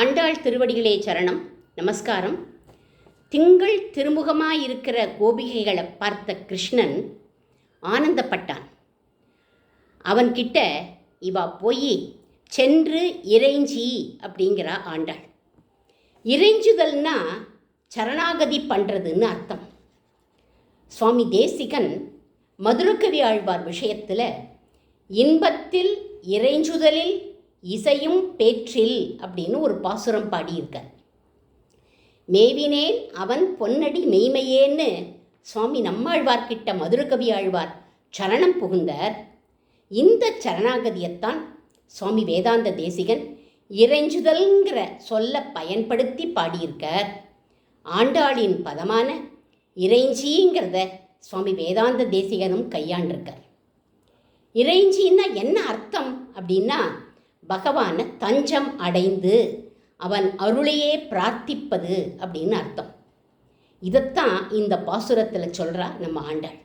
ஆண்டாள் திருவடிகளே சரணம். நமஸ்காரம். திங்கள் திருமுகமாயிருக்கிற கோபிகைகளை பார்த்த கிருஷ்ணன் ஆனந்தப்பட்டான். அவன்கிட்ட இவா போய் சென்று இறைஞ்சி அப்படிங்கிறா ஆண்டாள். இறைஞ்சுதல்னா சரணாகதி பண்ணுறதுன்னு அர்த்தம். சுவாமி தேசிகன் மதுரகவி ஆழ்வார் விஷயத்தில் இன்பத்தில் இறைஞ்சுதலில் இசையும் பேற்றில் அப்படின்னு ஒரு பாசுரம் பாடியிருக்கார். மேவினேன் அவன் பொன்னடி மெய்மையேன்னு சுவாமி நம்மாழ்வார்கிட்ட மதுரகவி ஆழ்வார் சரணம் புகுந்தார். இந்த சரணாகதியைத்தான் சுவாமி வேதாந்த தேசிகன் இறைஞ்சுதல்ங்கிற சொல்ல பயன்படுத்தி பாடியிருக்கார். ஆண்டாளின் பதமான இறைஞ்சிங்கிறத சுவாமி வேதாந்த தேசிகனும் கையாண்டிருக்கார். இறைஞ்சின்னா என்ன அர்த்தம் அப்படின்னா பகவானை தஞ்சம் அடைந்து அவன் அருளையே பிரார்த்திப்பது அப்படின்னு அர்த்தம். இதைத்தான் இந்த பாசுரத்தில் சொல்கிறா நம்ம ஆண்டாள்.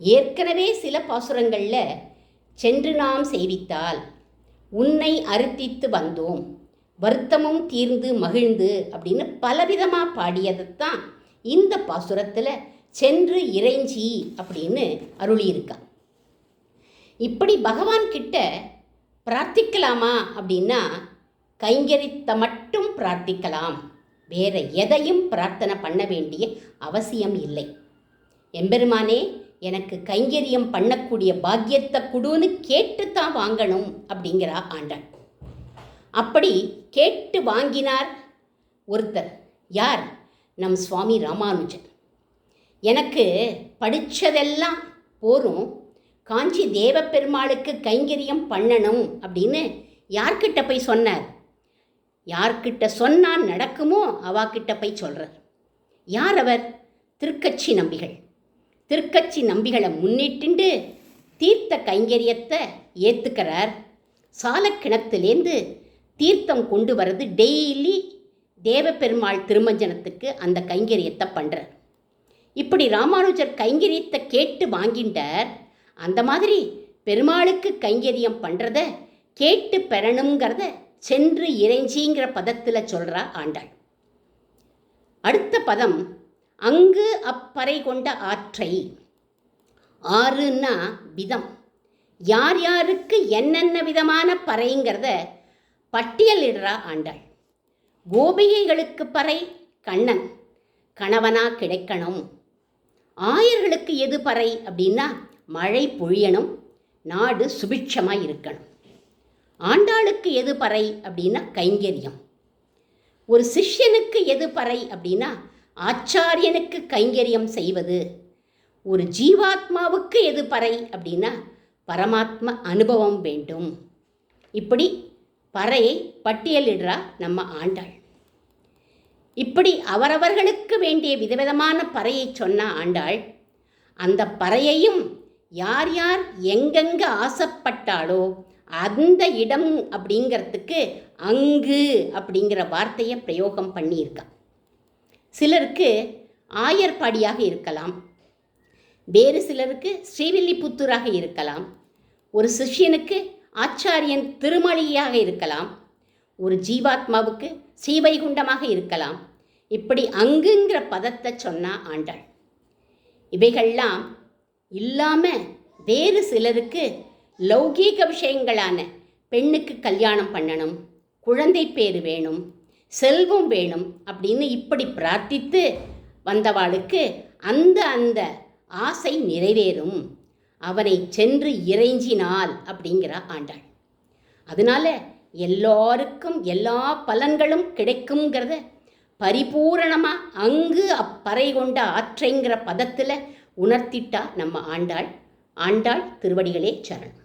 ஏற்கனவே சில பாசுரங்களில் சென்று நாம் செய்வித்தால் உன்னை அறுத்தித்து வந்தோம் வருத்தமும் தீர்ந்து மகிழ்ந்து அப்படின்னு பலவிதமாக பாடியதைத்தான் இந்த பாசுரத்தில் சென்று இறைஞ்சி அப்படின்னு அருளியிருக்கா. இப்படி பகவான் கிட்ட பிரார்த்திக்கலாமா அப்படின்னா கைங்கரித்த மட்டும் பிரார்த்திக்கலாம். வேற எதையும் பிரார்த்தனை பண்ண வேண்டிய அவசியம் இல்லை. எம்பெருமானே எனக்கு கைங்கரியம் பண்ணக்கூடிய பாக்கியத்தை கொடுன்னு கேட்டு தான் வாங்கணும் அப்படிங்கிறா ஆண்டாள். அப்படி கேட்டு வாங்கினார் ஒருத்தர். யார்? நம் சுவாமி ராமானுஜன். எனக்கு படித்ததெல்லாம் போரும். காஞ்சி தேவப்பெருமாளுக்கு கைங்கரியம் பண்ணணும் அப்படின்னு யார்கிட்ட போய் சொன்னார்? யார்கிட்ட சொன்னால் நடக்குமோ அவாக்கிட்ட போய் சொல்கிறார் யார் அவர்? திருக்கட்சி நம்பிகள். திருக்கட்சி நம்பிகளை முன்னிட்டுண்டு தீர்த்த கைங்கரியத்தை ஏற்றுக்கிறார் சாலக்கிணத்துலேருந்து தீர்த்தம் கொண்டு வர்றது டெய்லி தேவப்பெருமாள் திருமஞ்சனத்துக்கு அந்த கைங்கரியத்தை பண்ணுறார் இப்படி ராமானுஜர் கைங்கரியத்தை கேட்டு வாங்கிட்டார் அந்த மாதிரி பெருமாளுக்கு கைங்கரியம் பண்ணுறத கேட்டு பெறணுங்கிறத சென்று இறைஞ்சிங்கிற பதத்தில் சொல்கிறா ஆண்டாள். அடுத்த பதம் அங்கு அப்பறை கொண்ட ஆற்றை. ஆறுன்னா விதம். யார் யாருக்கு என்னென்ன விதமான பறைங்கிறத பட்டியலிடுறா ஆண்டாள். கோபிகைகளுக்கு பறை கண்ணன் கணவனா கிடைக்கணும். ஆயர்களுக்கு எது பறை அப்படின்னா மழை பொழியணும் நாடு சுபிட்சமாக இருக்கணும். ஆண்டாளுக்கு எது பறை அப்படின்னா கைங்கரியம். ஒரு சிஷ்யனுக்கு எது பறை அப்படின்னா ஆச்சாரியனுக்கு கைங்கரியம் செய்வது. ஒரு ஜீவாத்மாவுக்கு எது பறை அப்படின்னா பரமாத்ம அனுபவம் வேண்டும். இப்படி பறையை பட்டியலிடுறா நம்ம ஆண்டாள். இப்படி அவரவர்களுக்கு வேண்டிய விதவிதமான பறையை சொன்ன ஆண்டாள் அந்த பறையையும் யார் யார் எங்கெங்கே ஆசைப்பட்டாலோ அந்த இடம் அப்படிங்கிறதுக்கு அங்கு அப்படிங்கிற வார்த்தையை பிரயோகம் பண்ணியிருக்கா. சிலருக்கு ஆயர்பாடியாக இருக்கலாம். வேறு சிலருக்கு ஸ்ரீவில்லிபுத்தூராக இருக்கலாம். ஒரு சிஷ்யனுக்கு ஆச்சாரியன் திருமழியாக இருக்கலாம். ஒரு ஜீவாத்மாவுக்கு ஸ்ரீவைகுண்டமாக இருக்கலாம். இப்படி அங்குங்கிற பதத்தை சொன்னா ஆண்டாள். இவைகள்லாம் இல்லாமல் வேறு சிலருக்கு லௌகீக விஷயங்களான பெண்ணுக்கு கல்யாணம் பண்ணணும் குழந்தை பேர் வேணும் செல்வம் வேணும் அப்படின்னு இப்படி பிரார்த்தித்து வந்தவாளுக்கு அந்த அந்த ஆசை நிறைவேறும். அவனை சென்று இறைஞ்சினால் அப்படிங்கிற ஆண்டாள். அதனால எல்லாருக்கும் எல்லா பலன்களும் கிடைக்குங்கிறத பரிபூரணமாக அங்கு அப்பறை கொண்ட ஆற்றைங்கிற பதத்தில் உணர்த்திட்டா நம்ம ஆண்டாள் ஆண்டாள் திருவடிகளே சரணம்